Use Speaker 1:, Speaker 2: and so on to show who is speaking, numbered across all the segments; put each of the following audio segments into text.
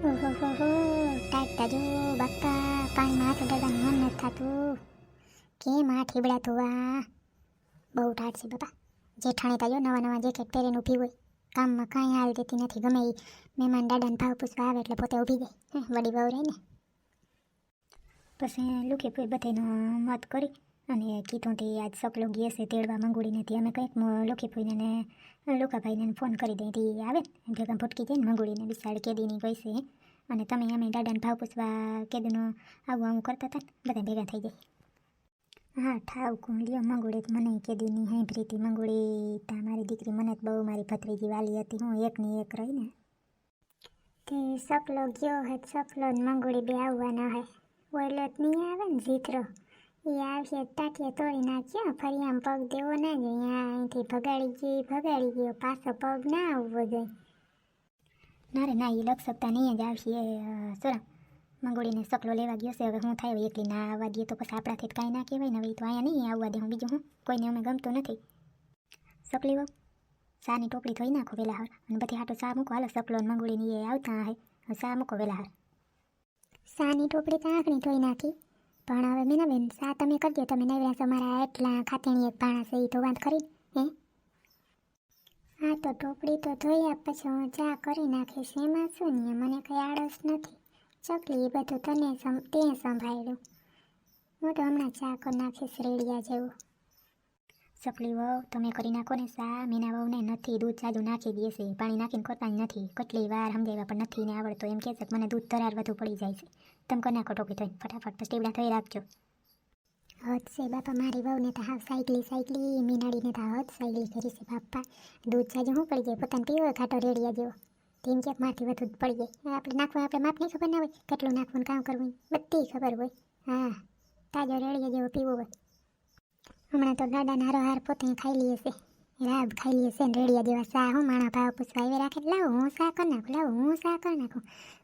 Speaker 1: ઓહો હો હો ટાઈટ જો બાપા પાણીમાં હાથ ઉડાડવાનું મન નથી થતું કેમ આ ઠીબડા ધોવા બહુ ટાઈટ છે બાપા જેઠાણે તાજો નવા નવા જેકેટ પહેરીને ઊભી હોય કામમાં કાંઈ હાલ દેતી નથી ગમે એ મહેમાન દાદાને ભાવ પૂછવા આવે એટલે પોતે ઊભી જાય વડી બહુ રહે ને પછી લુકે પોઈ બધાનો મત કરી. અને કીધુંથી આજ સકલો ગેસ છે તેડવા નથી અમે કંઈક લોખી ફોઈને ને લોકાભાઈને ફોન કરી દઈ તી આવે. ને ભેગા ભટકી જાય ને બિસાડ કેદીની ગઈ અને તમે અમે દાદાને ભાવ પૂછવા કેદીનો આવું આવું કરતા હતા બધા ભેગા થઈ જાય. હા, ઠાવ કોણ લ્યો મંગોડી મને કેદીની હે હતી મંગોડી તા મારી દીકરી મને બહુ મારી ભત્રીજી વાલી હતી, હું એકની એક રહીને. તે સકલો ગયો હે સકલો મંગોડી બે આવવાના હે. ઓયલો જ નહીં આવે ને, જીતરો. એ આવશે ટાટિયા તોડી નાખ્યો, ફરી આમ પગ દેવો ના જોઈએ અહીંથી ભગાડી ગઈ ભગાડી ગયો, પાછો પગ ના આવવો જોઈએ. ના રે, ના એ લખ શકતા નહીં જ આવશે સોરા, મંગોળીને સકલો લેવા ગયો છે, હવે હું થાય, હવે એકલી ના આવવા દઈએ તો પછી આપણાથી કાંઈ ના કહેવાય ને, હવે તો અહીંયા નહીં આવવા દે, હું બીજું હું, કોઈને અમે ગમતું નથી. સકલી વહુ સાની ટોપડી ધોઈ નાખો વેલા હાર, અને બધી હાટો શા મૂકો, હાલો, સકલો મંગોળીને એ આવતા હે શા મૂકો વેલા હાર. સાની ટોપડી તો આંખણી ધોઈ નાખી. પણ હવે મીનાબેન સા તમે કરજો, તમે નવરા છો મારા એટલા ખાતેણી એક પાણા છે એ તો વાત કરી હે? હા, તો ટોપડી તો ધોયા પછી હું ચા કરી નાખીશ, એમાં શું ને, મને કંઈ આળસ નથી. ચકલી એ બધું તને તે સંભાળ્યું હું તો હમણાં ચા કરી નાખીશ, રેડિયા જેવું. ચકલી વહુ, તમે કરી નાખો ને સા મીના વહુને નથી, દૂધ જાજુ નાખી દે છે. પાણી નાખીને કરતા નથી. કેટલી વાર સમજાવ્યા પણ નથી ને આવડતો. એમ કહે છે મને દૂધ ધરાર વધુ પડી જાય છે. તમે કરી નાખો ટોકી થઈને ફટાફટ પછી ટીબડા થઈ રાખજો. હદ છે બાપા, મારી વહુને તો હાવ સાયકલી સાયકલી. મીનાડીને તો હદ સાયકલી કરી છે બાપા. દૂધ જાજુ શું પડી જાય? પોતાને પીવો ઘાટો રેડિયા જેવો. તેમ ક્યાંક મારથી વધુ પડી જાય. આપણે નાખવું, આપણે માપની ખબર ના હોય. કેટલું નાખવું કામ કરવું બધી ખબર હોય. હા, તાજો રેડિયા જેવો પીવો હોય. હમણાં તો દાદાના હારો હાર પોતે ખાઈ લઈએ છે. રાબ ખાઈ લઈએ છે રેડિયા જેવા સા. હું માણા ભાવ પૂછવા એવી રાખે લાવો, હું સા કરી નાખું, લાવો, હું સા કરી નાખું.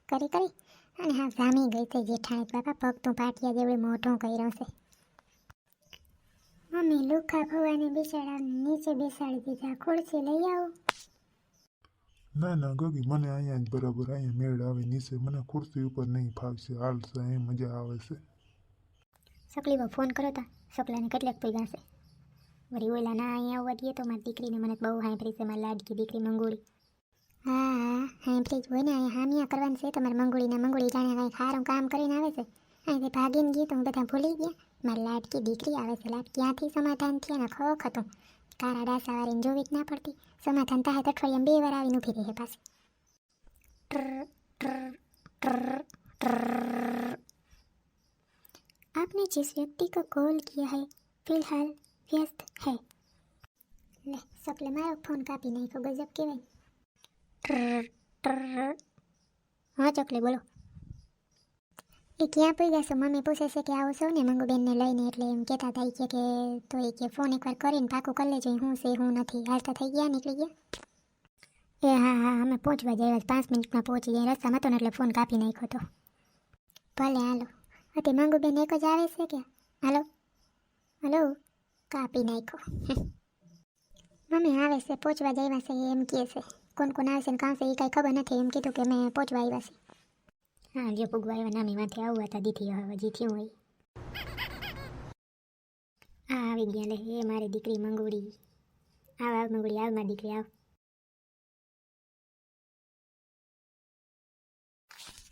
Speaker 1: કરી કરી. અને હા, જામી ગઈ છે જેઠાણી બાપા પગ તું પાટિયા મોટો મોઢું કર્યો છે. મમ્મી, લુખા ભવાની બિસાડા, નીચે બેસાડી દીધા. ખુરશી લઈ આવો.
Speaker 2: ના ના, ગોગી, મને અહીંયા જ બરાબર, અહીંયા મેળ આવે, નીચે મને ખુરશી ઉપર નહીં ફાવશે. હાલશે અહીં મજા આવે છે.
Speaker 1: સકલીમાં ફોન કરો તા. સકલાને કેટલાક પૈસા છે વળી ઓલા ના અહીંયા આવવા દઈએ તો મારી દીકરીને મને બહુ હાંભરી છે, મારી લાડકી દીકરી મંગોળી. હા હા હાંભરી જ હોય ને, અહીંયા હામિયા કરવાની છે, તમારી મંગોળીને મંગોળી જાણે કાંઈ ખારું કામ કરીને આવે છે. અહીંથી ભાગીને ગઈ તો હું બધા ભૂલી ગયા. મારી લાડકી દીકરી આવે છે, લાડ ક્યાંથી સમાધાન થયા ને ખોખ હતું. કારા ડાસા વાળીને જોવી જ ના પડતી. સમાધાન થાય તો અઠવાડિયામાં બે વાર આવીને ઊભી રહે પાસે ટ્ર ટ્ર ટ્ર ટ્ર आपने जिस व्यक्ति को कॉल किया है फिलहाल व्यस्त है ले सकले मारो फोन कापी નાખ્યો ગજબ કહેવાય ટ્ર ટ્ર હા ચકલે બોલો એ ક્યાં પડી જશો મમ્મી પૂછે છે કે આવો છો ને મંગુબેનને લઈને એટલે એમ કહેતા હતા ઈ કે કે તો એ કે ફોન એકવાર કરીને પાકું કરી લેજો હું છે હું નથી હાલતા થઈ ગયા નીકળી ગયા એ હા હા અમે પહોંચવા જઈએ પાંચ મિનિટમાં પહોંચી જાય રસ્તામાં હતો ને એટલે ફોન કાપી નાખ્યો તો ભલે હાલો હતી મંગુબેન એક જ આવે છે કે? હાલો? હલો? કાપી નાખો મમ્મી આવે છે પહોંચવા જ છે એમ કહે છે. કોણ કોણ આવશે ને કાંસે એ કાંઈ ખબર નથી, એમ કીધું કે મેં પહોંચવા આવ્યા છે. હા, જો પૂગવા આવ્યા નામી માથે આવું હતા, દીથી હવે હજી થયું હોય. હા આવી ગયા લે, એ મારી દીકરી મંગુડી. આવ આવ મંગુડી, આવ મારી દીકરી, આવ.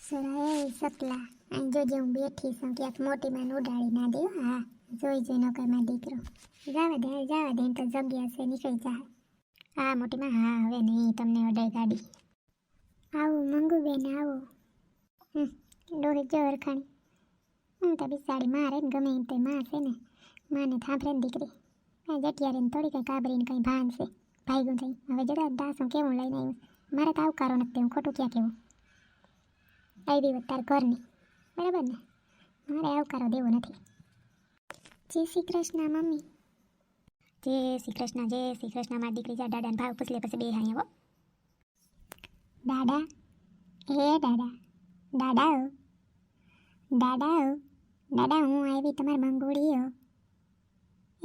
Speaker 1: સરા એ સકલા અહીં જોજે હું બેઠી છું ક્યાંક મોટી માં ઉડાડી ના દે, હા. જોઈ જોઈ નોકરમાં દીકરો. જાવા દે જાવા દે તો જગ્યા છે, નીકળી જા. હા મોટી માં હા, હવે નહીં તમને અડાઈ ગાડી આવું, મંગુ બેન, આવો. ડોહી જો હરખાણી હું તો બિસાડી મારે ગમે એમ તે માં છે ને. માને થાંભરે ને દીકરી. આ જટિયારે ને થોડી કંઈ કાબરીને કંઈ ભાન છે. ભાઈગું થઈ. હવે જરા દાસું કેવું લઈને આવ્યું મારે તો આવકારો નથી, હું ખોટું ક્યાં કેવું આવી વાત તાર ઘરની. બરાબર ને? મારે આવકારો દેવો નથી. જય શ્રી કૃષ્ણ, મમ્મી. જય શ્રી કૃષ્ણ, જય શ્રી કૃષ્ણ, મારી દીકરી જા, દાદાને ભાવ પૂછલે પછી બે હો. દાદા? એ દાદા. દાદા દાદા દાદા, હું આવી તમારી મંગોળી હો.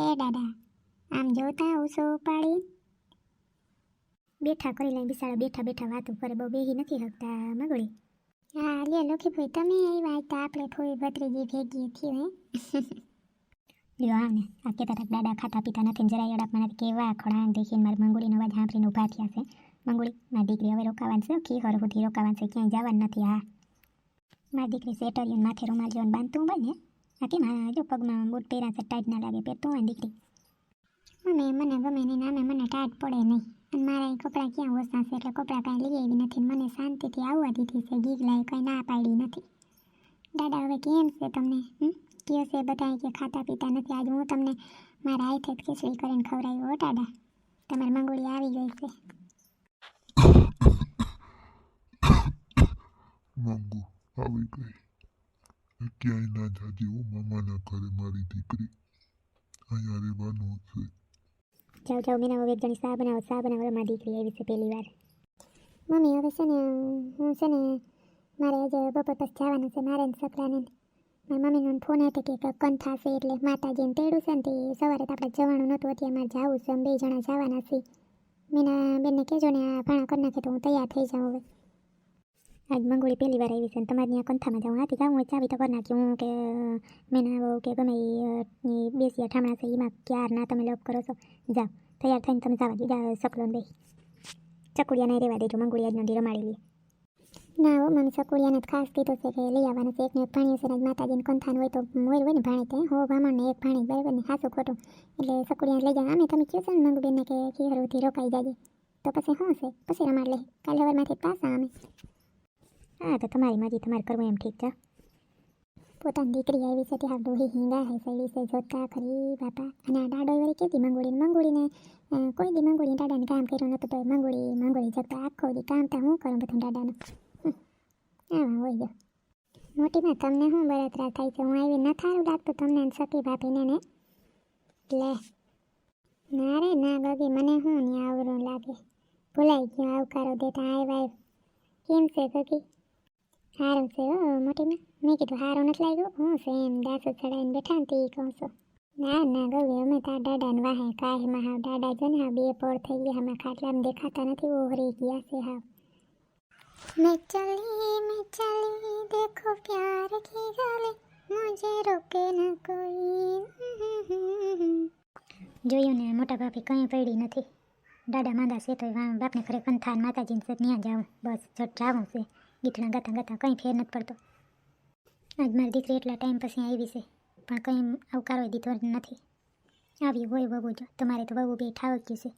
Speaker 1: એ દાદા, આમ જોતા ઉસો પાડી બેઠા કરી લઈ બિસાડા, બેઠા બેઠા વાતો કરે બહુ બેહી નથી શકતા મગળી હા લ્યો લોકી ભાઈ તમે આવ્યા તો આપણે ફોઈ ભત્રીજી ભેગી હતી હે? લ્યો હા ને આ કે તારા દાદા ખાતા પીતા નથી ને જરાય અડાપમાં મને કેવા ખોડાંગ દેખીને મારી મંગોળીનો અવાજ સાંભળીને ઊભા થયા છે. મંગોળી મારી દીકરી હવે રોકાવાનું છે કે હર સુધી રોકાવાનું છે ક્યાંય જવાનું નથી હા. મારી દીકરી સેટરિયન માથે રૂમાલ જેવાનું બાંધતું હોય ને આ કેમ હા જો પગમાં બૂટ પહેરા છે ટાઈટ ના લાગે પહેરતું હોય દીકરી. મમ્મી મને ગમે નહીં નામે મને ટાઈટ પડે નહીં. મારા કપડાં ક્યાં ઓછા છે એટલે કપડાં કાંઈ લઈ આવી નથી મને શાંતિથી આવવા દીધી છે ગીગલાએ કંઈ ના પાડી નથી. દાદા હવે કેમ છે તમને? કયો છે બધા કે ખાતા પીતા નથી? આજે હું તમને મારા હાથે જ ખીચડી કરીને ખવડાવી હો, દાદા. તમારી મંગોળી આવી ગઈ છે.
Speaker 3: મંગો આવી ગઈ. ક્યાંય ના જાજે હું, મામાના ઘરે મારી દીકરી. અહીંયા રહેવાનું છે.
Speaker 1: જાઓ જાઓ મેં હવે એક જણી ચા બનાવો, સા બનાવો મારી દીકરી આવી છે પહેલી વાર. મમ્મી, હવે છે ને, હું છે ને, મારે આજે બપોર પછી જવાનું છે મારે ને છોકરાને મારી મમ્મીનો ફોન હતો કે કંઈક થશે એટલે માતાજીને તેડું છે ને તે સવારે તો આપણે જવાનું નહોતું, અત્યારે મારે જવું છે અમે બે જણા જવાના છીએ. મેં બેનને કહેજો ને, આ ભાણા કરી નાખે તો હું તૈયાર થઈ જાઉં હવે. આજ મંગોળી પહેલી વાર આવી છે અને તમારે ત્યાં કંથામાં જાઉં હાથી જાઉં ચાવી તો કરી નાખી હું કે મેના બહુ કે ગમે એ બેસી ઠામણા છે એમાં ક્યાર ના તમે લોક કરો છો જાઓ તૈયાર થઈને તમે જવા દીધા જાઓ સકલો બે ચકુડિયા નહીં રહેવા દેજો મંગોળી આજનો દી રમાડી લે ના હો મમ્મી ચકુડિયાને ખાસ કીધું છે કે લઈ આવવાનું છે એકને એક ભાણ્યો છે ને માતાજીને કંથાન હોય તો મોર હોય ને ભાણે તે હો ભામણને એક ભાણી બરાબર ને હાસું ખોટું એટલે ચકુડિયાને લઈ જાય અમે તમે કહો છો ને મંગુબેનને કે ખીહરવથી રોકાઈ જાય તો પછી શું છે પછી રમાડ લે કાલે સવારમાંથી પાછા અમે હા, તો તમારી મરજી, તમારે કરવું એમ ઠીક છે. પોતાની દીકરી આવી છે, ત્યાં ડોહી હિંગા હે સૈડી છે, જોતા ખરી બાપા. અને આ દાડો વળી કેતી મંગોળીને મંગોળીને કોઈ દી મંગોળી દાદાને કામ કર્યું નતું તો મંગોળી મંગોળી જગતા આખો દી કામ તા હું કરું બધું દાદાનું હા હોય ગયો. મોટીમાં તમને શું બળતરા થાય છે? હું આવી ન થારું લાગતું તમને સતી ભાભીને ને? લે, ના રે, ના ગગી, મને શું ને આવરું લાગે? ભૂલાઈ ગયો, આવકારો દેતા આવ્યા કેમ છે ગગી? સારું છે હો મોટીમાં મેં કીધું સારું નથી લાગ્યું હું છે એમ દાસો ચડાવીને બેઠા ને તે કહું છું ના ના ગવી અમે તાર દાદાને વાહે કાહીમાં હાવ દાદા જો ને હાવ બે પોળ થઈ ગયા અમે ખાટલામાં દેખાતા નથી ઓહરી ગયા છે હાવ मैं चली मैं चली देखो प्यार की गली मुझे रोके न કોઈ જોયું ને મોટા ભાભી કંઈ પડી નથી દાદા માંદા છે તો વા- બાપને ઘરે કંથાન માતાજીને છે ત્યાં જાઉં બસ જટ જાવું છે ગીતના ગાતા ગાતા કંઈ ફેર નથી પડતો. આજ મારી દીકરી એટલા ટાઈમ પછી આવી છે, પણ કંઈ આવકારો દીધો નથી. આવી હોય વહુ જો, તમારે તો વહુ બે ઠાવક્યું છે.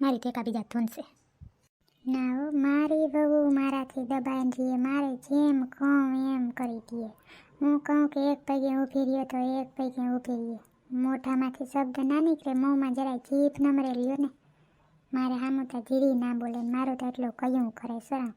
Speaker 1: મારી તો એકાબીજા ધૂન છે. ના હો, મારી વહુ મારાથી દબાઈ રહીએ મારે જેમ કહું એમ કરી દઈએ હું કહું કે એક પૈકે ઊભી રહ્યો તો એક પૈકે ઊભી રહીએ મોઢામાંથી શબ્દ ના નીકળે, મોંમાં જરાય જીભ નમરે લ્યો ને. મારે હામું તો ના બોલે, મારું તો એટલું કયું કરે સર